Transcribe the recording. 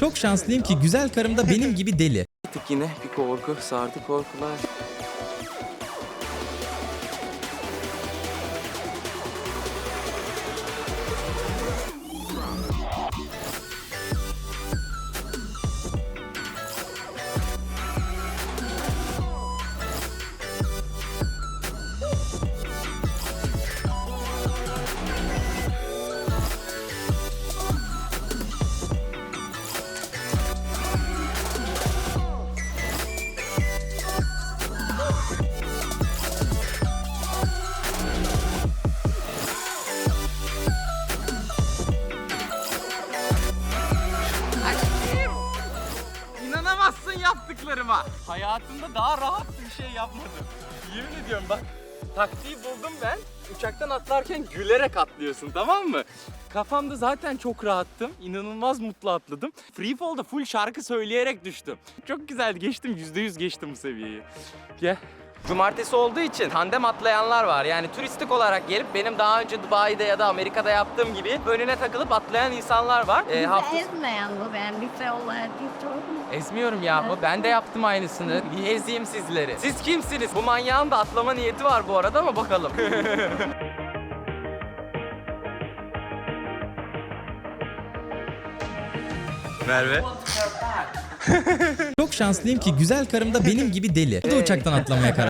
Çok şanslıyım ki güzel karım da benim gibi deli. Bir tık yine bir korku sardı korkular. Yaptıklarıma. Hayatımda daha rahat bir şey yapmadım. Yemin ediyorum bak. Taktiği buldum ben. Uçaktan atlarken gülerek atlıyorsun tamam mı? Kafamda zaten çok rahattım. İnanılmaz mutlu atladım. Free fall'da full şarkı söyleyerek düştüm. Çok güzeldi. Geçtim. %100 geçtim bu seviyeyi. Gel. Cumartesi olduğu için tandem atlayanlar var. Yani turistik olarak gelip benim daha önce Dubai'de ya da Amerika'da yaptığım gibi önüne takılıp atlayan insanlar var. Ee, hafta- Ezmeyen bu ben bir şey olarak Ezmiyorum yahu. Ben de yaptım aynısını. Niye ezeyim sizleri? Siz kimsiniz? Bu manyağın da atlama niyeti var bu arada ama bakalım. Merve. Çok şanslıyım ki güzel karım da benim gibi deli. O da uçaktan atlamaya karar